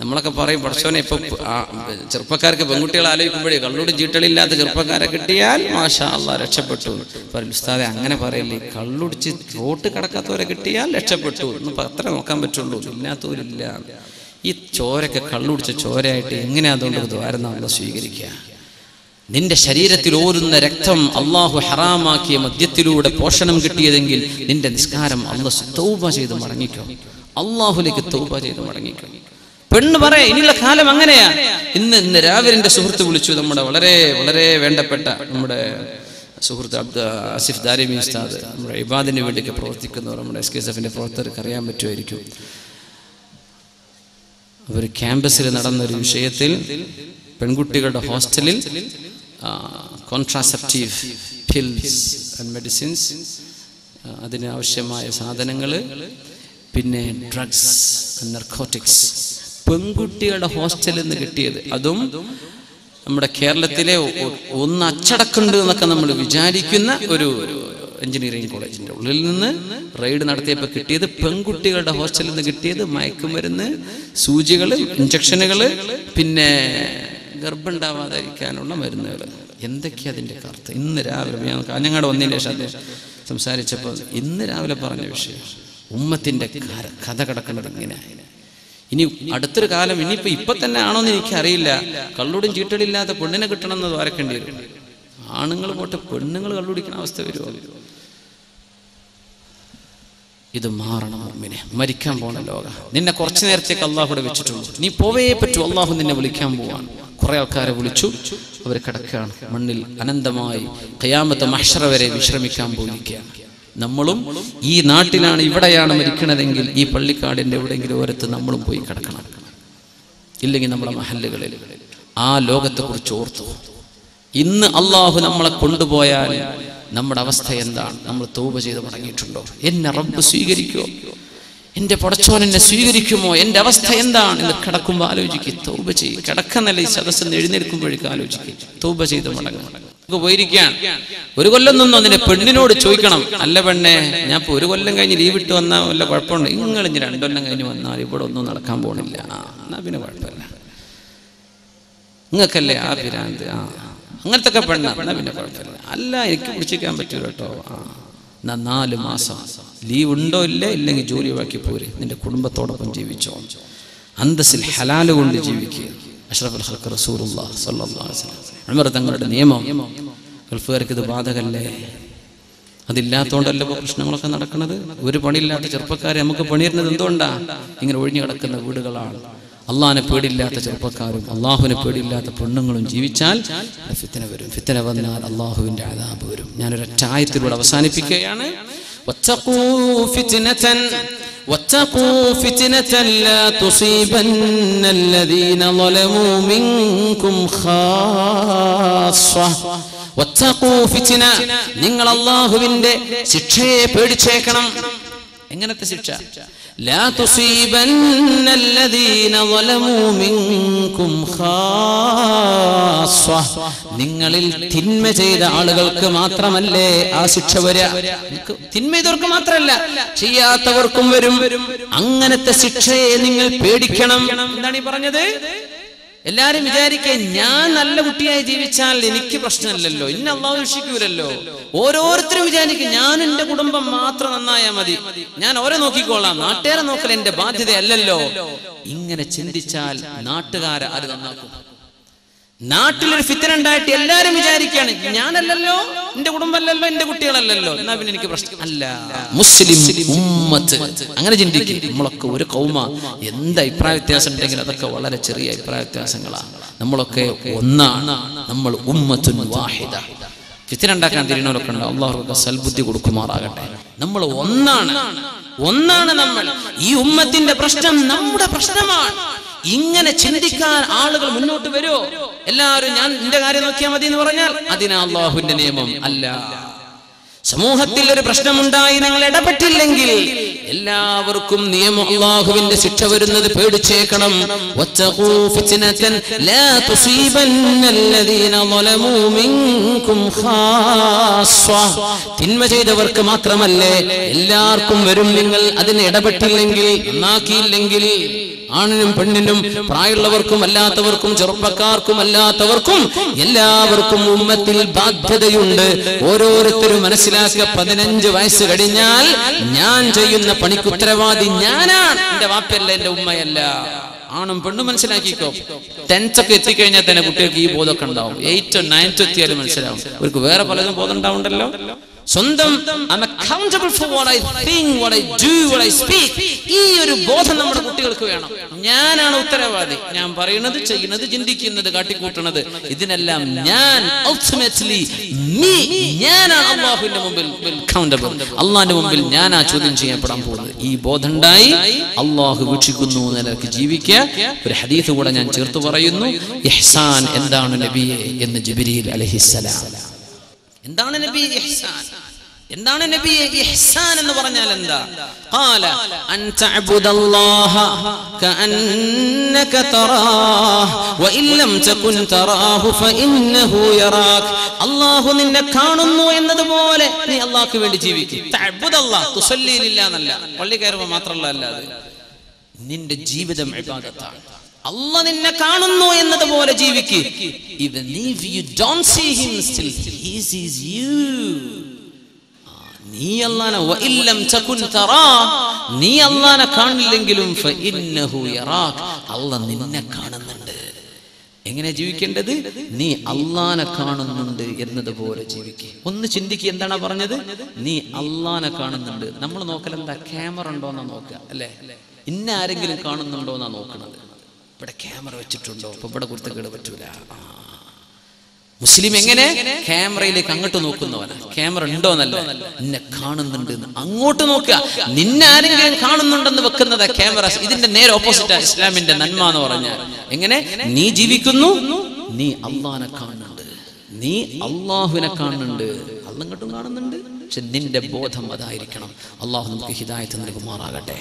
നമ്മളൊക്കെ പറയും പഠിച്ചോനെ ഇപ്പൊ ചെറുപ്പക്കാർക്ക് പെൺകുട്ടികൾ ആലോചിക്കുമ്പോഴേ കള്ളൂട് ചീട്ടളില്ലാത്ത ചെറുപ്പക്കാരെ കിട്ടിയാൽ മാഷാ രക്ഷപ്പെട്ടു. പറയും ഉസ്താദെ അങ്ങനെ പറയല്ലേ? കള്ളുടിച്ച് റോട്ട് കിടക്കാത്തവരെ കിട്ടിയാൽ രക്ഷപ്പെട്ടു. അത്ര നോക്കാൻ പറ്റുള്ളൂ. ഇല്ലാത്തവരില്ല. ഈ ചോരൊക്കെ കള്ളുടിച്ച ചോരയായിട്ട് എങ്ങനെ അതുകൊണ്ട് ദ്വാരം നമ്മൾ സ്വീകരിക്കുക? നിന്റെ ശരീരത്തിൽ ഓരുന്ന രക്തം അള്ളാഹു ഹറാമാക്കിയ മദ്യത്തിലൂടെ പോഷണം കിട്ടിയതെങ്കിൽ നിന്റെ നിസ്കാരം അള്ളാഹ് തൗബ ചെയ്ത് മടങ്ങിക്കോ. അള്ളാഹുലേക്ക് തൗബ ചെയ്ത് മടങ്ങിക്കോ. പെണ്ണ് പറയാ ഇനിയുള്ള കാലം അങ്ങനെയാ. ഇന്ന് ഇന്ന് രാവിലെ എന്റെ സുഹൃത്ത് വിളിച്ചു നമ്മുടെ വളരെ വളരെ വേണ്ടപ്പെട്ട നമ്മുടെ സുഹൃത്ത് അബ്ദു ആസിഫ് ദാരിമി ഉസ്താദ് നമ്മുടെ ഇബാദിന് വേണ്ടിയൊക്കെ പ്രവർത്തിക്കുന്നവർ നമ്മുടെ എസ് കെ എസ് എഫിന്റെ പ്രവർത്തകർക്ക് അറിയാൻ പറ്റുമായിരിക്കും. അവർ ക്യാമ്പസിൽ നടന്നൊരു വിഷയത്തിൽ പെൺകുട്ടികളുടെ ഹോസ്റ്റലിൽ കോൺട്രാസെപ്റ്റീവ് പിൽസ് ആൻഡ് മെഡിസിൻസ് അതിനാവശ്യമായ സാധനങ്ങൾ പിന്നെ ഡ്രഗ്സ് നർക്കോട്ടിക്സ് പെൺകുട്ടികളുടെ ഹോസ്റ്റലിൽ നിന്ന് കിട്ടിയത്. അതും നമ്മുടെ കേരളത്തിലെ ഒന്ന് അച്ചടക്കുണ്ട് എന്നൊക്കെ നമ്മൾ വിചാരിക്കുന്ന ഒരു എഞ്ചിനീയറിംഗ് കോളേജിന്റെ ഉള്ളിൽ നിന്ന് റെയ്ഡ് നടത്തിയപ്പോൾ കിട്ടിയത് പെൺകുട്ടികളുടെ ഹോസ്റ്റലിൽ നിന്ന് കിട്ടിയത് മയക്കുമരുന്ന് സൂചികൾ ഇഞ്ചക്ഷനുകൾ പിന്നെ ഗർഭമുണ്ടാവാതിരിക്കാനുള്ള മരുന്നുകൾ. എന്തൊക്കെയാ അതിന്റെ കറുത്ത്? ഇന്ന് രാവിലെ ഞാൻ കാഞ്ഞങ്ങാട് വന്നതിന് ശേഷം അദ്ദേഹം സംസാരിച്ചപ്പോൾ ഇന്ന് രാവിലെ പറഞ്ഞ വിഷയം ഉമ്മത്തിന്റെ കഥ കിടക്കുന്നത് ഇങ്ങനെ ഇനി അടുത്തൊരു കാലം ഇനിയിപ്പോ ഇപ്പൊ തന്നെ ആണോന്ന് എനിക്കറിയില്ല. കള്ളുടും ചീട്ടലില്ലാത്ത പെണ്ണിനെ കിട്ടണം എന്ന് ദ്വാരക്കേണ്ടി വരും ആണുങ്ങൾ പോട്ടെ പെണ്ണുങ്ങൾ കള്ളുടിക്കുന്ന അവസ്ഥ വരുമോ ഇത് മാറണം മുമ്പിനെ മരിക്കാൻ പോണ ലോക. നിന്നെ കുറച്ചു നേരത്തേക്ക് അള്ളാഹുടെ വെച്ചിട്ടുള്ളൂ നീ പോവേ പറ്റൂ. അള്ളാഹു നിന്നെ വിളിക്കാൻ പോവാണ്. കുറെ ആൾക്കാരെ വിളിച്ചു. അവർ കിടക്കുകയാണ്. മണ്ണിൽ അനന്തമായി കയാമത്തെ മഹ്ഷറ വരെ വിശ്രമിക്കാൻ പോയിരിക്കുകയാണ്. നമ്മളും ഈ നാട്ടിലാണ് ഇവിടെയാണ് മരിക്കണതെങ്കിൽ ഈ പള്ളിക്കാടിന്റെ എവിടെയെങ്കിലും ഓരത്ത് നമ്മളും പോയി കിടക്കണം. ഇല്ലെങ്കിൽ നമ്മുടെ മഹല്ലുകളിൽ. ആ ലോകത്തെക്കുറിച്ച് ഓർത്തു. ഇന്ന് അള്ളാഹു നമ്മളെ കൊണ്ടുപോയാൽ നമ്മുടെ അവസ്ഥ എന്താണ്? നമ്മൾ തൗബ ചെയ്ത് മടങ്ങിയിട്ടുണ്ടോ? എന്നെ റബ്ബ് സ്വീകരിക്കുമോ എന്റെ പടച്ചോൻ എന്നെ സ്വീകരിക്കുമോ? എന്റെ അവസ്ഥ എന്താണ്? എന്ന് കിടക്കുമ്പോൾ ആലോചിക്കുക തൗബ ചെയ്യും. കിടക്കുന്നല്ലേ സദസ്സിൽ നിന്ന് എഴുന്നേൽക്കുമ്പോഴേക്കും ആലോചിക്കുക തൗബ ചെയ്ത് മടങ്ങണം പോയിരിക്കാൻ ഒരു കൊല്ലം നിന്നോ? അതിന്റെ പെണ്ണിനോട് ചോദിക്കണം. അല്ല പെണ്ണെ ഞാൻ ഇപ്പൊ ഒരു കൊല്ലം കഴിഞ്ഞ് ലീവ് ഇട്ട് വന്നാൽ വല്ല കുഴപ്പമുണ്ട്? നിങ്ങൾ ഇനി രണ്ടൊല്ലം കഴിഞ്ഞ് വന്നാൽ ഇവിടെ ഒന്നും നടക്കാൻ പോണില്ല. എന്നാ പിന്നെ കുഴപ്പമില്ല. നിങ്ങൾക്കല്ലേ ആ പിരാന്ത് ആ അങ്ങനത്തെ ഒക്കെ പെണ്ണ എന്നാ പിന്നെ കുഴപ്പമില്ല. അല്ല എനിക്ക് പിടിച്ചിരിക്കാൻ പറ്റൂല കേട്ടോ. ആ എന്നാ നാല് മാസം ലീവ് ഉണ്ടോ ഇല്ലേ? ഇല്ലെങ്കിൽ ജോലി വാക്കി പോരെ. നിന്റെ കുടുംബത്തോടൊപ്പം ജീവിച്ചോ. അന്തസ്സിൽ ഹലാലുകൊണ്ട് ജീവിക്കുക അഷ്റഫുൽ ഹൽക്ക് വസല്ലം. ഉമർ തങ്ങളുടെ നിയമം ഗൾഫുകാർക്ക് ഇത് ബാധകല്ലേ? അതില്ലാത്തോണ്ടല്ല ഇപ്പോൾ പ്രശ്നങ്ങളൊക്കെ നടക്കുന്നത്? ഒരു പണിയില്ലാത്ത ചെറുപ്പക്കാരെ നമുക്ക് പണിയിരുന്നത് എന്തുകൊണ്ടാ? ഇങ്ങനെ ഒഴിഞ്ഞു കിടക്കുന്ന വീടുകളാണ്. അള്ളാഹിനെ പേടിയില്ലാത്ത ചെറുപ്പക്കാരും അള്ളാഹുവിനെ പേടിയില്ലാത്ത പെണ്ണുങ്ങളും ജീവിച്ചാൽ ഫിത്തന വരും. ഫിത്തന വന്നാൽ അള്ളാഹുവിന്റെ അതാപ് വരും. ഞാനൊരൊറ്റ ആയത്തിലൂടെ അവസാനിപ്പിക്കുകയാണ്. واتقوا فتنة واتقوا فتنة لا تصيبن الذين ظلموا منكم خاصة واتقوا فتنة നിങ്ങൾ അള്ളാഹുവിന്റെ ശിക്ഷയെ പേടിച്ചേക്കണം എങ്ങനത്തെ ശിക്ഷ لا تصيبن الذين ظلموا منكم خاصة നിങ്ങളിൽ തിന്മ ചെയ്ത ആളുകൾക്ക് മാത്രമല്ലേ ആ ശിക്ഷ വരിക നിങ്ങൾക്ക് തിന്മ ചെയ്തവർക്ക് മാത്രമല്ല ചെയ്യാത്തവർക്കും വരും അങ്ങനത്തെ ശിക്ഷയെ നിങ്ങൾ പേടിക്കണം എന്താണ് ഈ പറഞ്ഞത് എല്ലാരും വിചാരിക്കുക ഞാൻ നല്ല കുട്ടിയായി ജീവിച്ചാൽ എനിക്ക് പ്രശ്നമില്ലല്ലോ ഇന്ന അള്ളാഹു രക്ഷിക്കൂലല്ലോ. ഓരോരുത്തരും വിചാരിക്കും ഞാൻ എന്റെ കുടുംബം മാത്രം നന്നായാൽ മതി. ഞാൻ ഓരോ നോക്കിക്കോളാം നാട്ടുകാരെ നോക്കൽ എന്റെ ബാധ്യതയല്ലല്ലോ. ഇങ്ങനെ ചിന്തിച്ചാൽ നാട്ടുകാരെ ആര് നന്നാക്കും. നാട്ടിലൊരു ഫിത്തനുണ്ടായിട്ട് എല്ലാരും വിചാരിക്കുകയാണ് ഞാനല്ലല്ലോ. എന്റെ കുടുംബമല്ലല്ലോ എന്റെ കുട്ടികളല്ലല്ലോ. എന്നാ പിന്നെ എനിക്ക് പ്രശ്നം. അല്ല മുസ്ലിം ഉമ്മത്ത്. അങ്ങനെ ചിന്തിക്കും. നമ്മളൊക്കെ ഒരു കൗമ. എന്ത് അഭിപ്രായ വ്യത്യാസം ഉണ്ടെങ്കിൽ അതൊക്കെ വളരെ ചെറിയ അഭിപ്രായ വ്യത്യാസങ്ങളാണ് നമ്മളൊക്കെ ഒന്നാണ്. നമ്മൾ ഉമ്മത്തുൻ വാഹിദ. ഫിത്തിന ഉണ്ടാക്കാൻ തിരിഞ്ഞവരൊക്കെ ഉണ്ട്. അള്ളാഹുക്ക് സൽബുദ്ധി കൊടുക്കുമാറാകട്ടെ. നമ്മൾ ഒന്നാണ്. ഒന്നാണ് നമ്മൾ. ഈ ഉമ്മത്തിന്റെ പ്രശ്നം നമ്മുടെ പ്രശ്നമാണ്. ഇങ്ങനെ ചിന്തിക്കാൻ ആളുകൾ മുന്നോട്ട് വരുമോ? എല്ലാവരും ഞാൻ എന്റെ കാര്യം നോക്കിയാൽ മതി എന്ന് പറഞ്ഞാൽ അതിനാ നിയമം അല്ല. സമൂഹത്തിൽ ഒരു പ്രശ്നമുണ്ടായി നിങ്ങൾ ഇടപെട്ടില്ലെങ്കിൽ എല്ലാവർക്കും നിയമം അള്ളാഹുവിന്റെ ശിക്ഷ വരുന്നത് പേടിച്ചേക്കണം. തിന്മ ചെയ്തവർക്ക് മാത്രമല്ലേ എല്ലാവർക്കും വരും നിങ്ങൾ അതിന് ഇടപെട്ടില്ലെങ്കിൽ നന്നാക്കിയില്ലെങ്കിൽ. ആണിനും പെണ്ണിനും പ്രായമുള്ളവർക്കും അല്ലാത്തവർക്കും ചെറുപ്പക്കാർക്കും അല്ലാത്തവർക്കും എല്ലാവർക്കും ഉമ്മത്തിൽ ബാധ്യതയുണ്ട്. ഓരോരുത്തരും മനസ്സിലാക്കുക പതിനഞ്ച് വയസ്സ് കഴിഞ്ഞാൽ ഞാൻ ചെയ്യുന്ന പണിക്ക് ഉത്തരവാദി ഞാനാണ്. എന്റെ വാപ്പയല്ല എന്റെ ഉമ്മയല്ല. ആണും പെണ്ണും മനസ്സിലാക്കിക്കോ. ടെൻത്ത് ഒക്കെ എത്തിക്കഴിഞ്ഞാൽ തന്നെ കുട്ടികൾക്ക് ഈ ബോധമൊക്കെ ഉണ്ടാവും. എയ്റ്റ് നയൻത്ത് എത്തിയാലും മനസ്സിലാവും. അവർക്ക് വേറെ പലതും ബോധം ഉണ്ടാവുണ്ടല്ലോ സ്വന്തം accountable for what I think, what I do, what I speak. ഈ ഒരു ബോധം നമ്മുടെ കുട്ടികൾക്ക് വേണം. ഞാനാണ് ഉത്തരവാദി. ഞാൻ പറയുന്നത് ചെയ്യുന്നത് ചിന്തിക്കുന്നത് കാട്ടിക്കൂട്ടുന്നത്. ഇതിനെല്ലാം ഞാൻ ultimately me ഞാനാണ് അല്ലാഹുവിന്റെ മുമ്പിൽ അക്കൗണ്ടബിൾ അള്ളാഹിന്റെ മുമ്പിൽ ഞാൻ ആ ചോദ്യം ചെയ്യപ്പെടാൻ പോകുന്നത്. ഈ ബോധം ഉണ്ടായി അള്ളാഹു വീക്ഷിക്കുന്നു നിലയ്ക്ക് ജീവിക്കുക. ഒരു ഹദീസ് കൂടെ ഞാൻ ചേർത്ത് പറയുന്നു. ഇഹ്സാൻ എന്താണ് നബിയെ എന്ന് ജിബ്രീൽ അലഹിസലാം എന്താണ് നബി ഇഹ്സാൻ? എന്താണ് നബി ഇഹ്സാൻ എന്ന് പറഞ്ഞാൽ എന്താ? ഖാല അൻ തഅബുദല്ലാഹ കഅന്നക തറാഹ് വഇൻ ലം തകുൻ തറാഹു ഫഇന്നഹു യറാക. അല്ലാഹു നിന്നെ കാണുന്നു എന്നതുപോലെ നീ അല്ലാഹ്ക്ക് വേണ്ടി ജീവിക്കൂ. തഅബുദല്ലാഹ് തുസല്ലി ലില്ലാഹ് എന്നല്ല പള്ളി കയറുമ്പോൾ മാത്രമല്ല അല്ലാതെ നിന്റെ ജീവിതം ഇബാദത്താണ്. അല്ല നിന്നെ കാണുന്നു എന്നതുപോലെ ജീവിക്ക്. You don't see him he sees you നീ അല്ലാനെ തകുൻ നീ അല്ലാനെ കാണില്ലെങ്കിലും ഫഇന്നഹു നിന്നെ കാണുന്നുണ്ട്. എങ്ങനെ ജീവിക്കേണ്ടത്? നീ അള്ളാനെ കാണുന്നുണ്ട് എന്നതുപോലെ ജീവിക്കുക ഒന്ന് ചിന്തിക്കുക എന്താണ് പറഞ്ഞത്? നീ അള്ളാനെ കാണുന്നുണ്ട്. നമ്മൾ നോക്കലെന്താ? ക്യാമറ ഉണ്ടോന്നാ നോക്കുക അല്ലേ? ഇന്ന ആരെങ്കിലും കാണുന്നുണ്ടോ എന്നാ നോക്കണത്. ഇവിടെ ക്യാമറ വെച്ചിട്ടുണ്ടോ? അപ്പൊ ഇവിടെ കുരുത്തക്കേട് പറ്റൂല. മുസ്ലിം എങ്ങനെ? ക്യാമറയിലേക്ക് അങ്ങോട്ട് നോക്കുന്നവനാ. ക്യാമറ ഉണ്ടോ എന്നല്ല നിന്നെ കാണുന്നുണ്ട് അങ്ങോട്ട് നോക്കുക. നിന്നെ ആരെങ്കിലും കാണുന്നുണ്ടെന്ന് വെക്കുന്നത് ക്യാമറ ഇതിന്റെ നേരെ ഓപ്പോസിറ്റ് ഇസ്ലാമിന്റെ നന്മ എന്ന് പറഞ്ഞാൽ. എങ്ങനെ? നീ ജീവിക്കുന്നു നീ അള്ളാനെ കാണുന്നുണ്ട്. നീ അള്ളാഹുവിനെ കാണുന്നുണ്ട്. അള്ളങ്ങോട്ടും കാണുന്നുണ്ട്. പക്ഷെ നിന്റെ ബോധം അതായിരിക്കണം. അള്ളാഹു നമുക്ക് ഹിദായത്ത് നൽകുമാറാകട്ടെ.